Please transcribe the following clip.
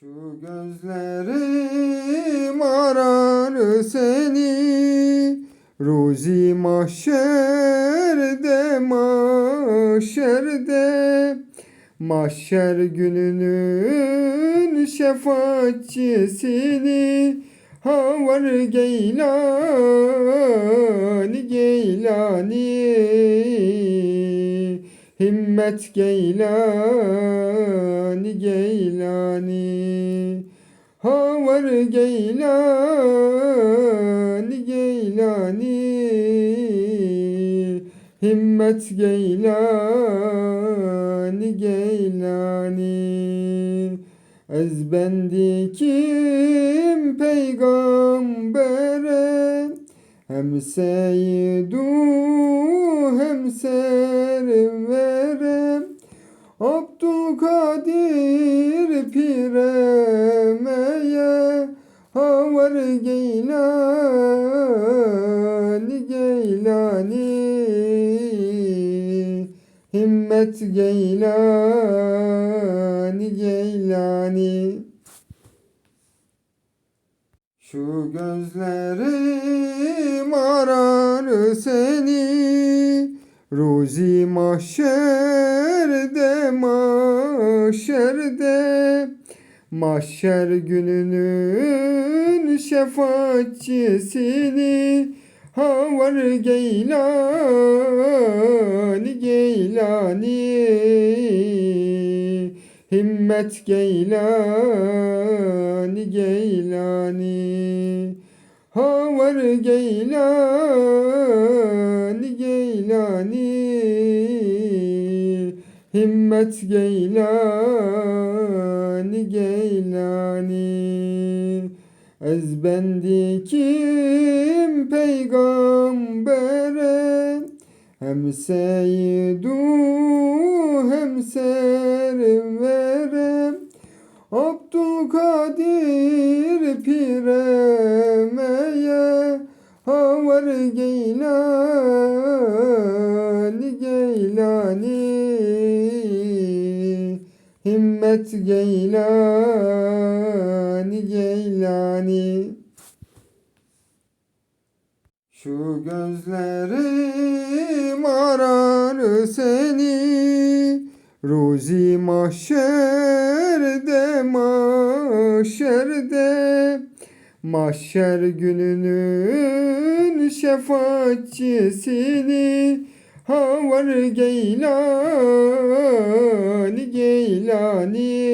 Şu gözlerim arar seni Ruzi mahşerde mahşerde Mahşer gününün şefaatçisini Ha var Geylani. Geylani Himmet Geylani Geylani Ha var Geylani Geylani Himmet Geylani Geylani. Ezbendikim peygambere? Hem seyyidu hem serverem Abdülkadir piremeye Havar Geylani Geylani. Himmet Geylani Geylani. Şu gözlerim arar seni Ruzi mahşerde mahşerde. Mahşer gününün şefaatçisini Ha var Geylani Geylani. Himmet Geylani Geylani. Ha var Geylani Geylani Himmet Geylani Geylani. Ezbendikim peygambere? Hem seyyidu hem serverem Abdülkadir piremeye Havar Geylani Geylani. Himmet Geylani Geylani. Şu gözlerim arar seni. Ruzi mahşerde mahşerde. Mahşer gününün şefaatçisini Ha var Geylani Geylani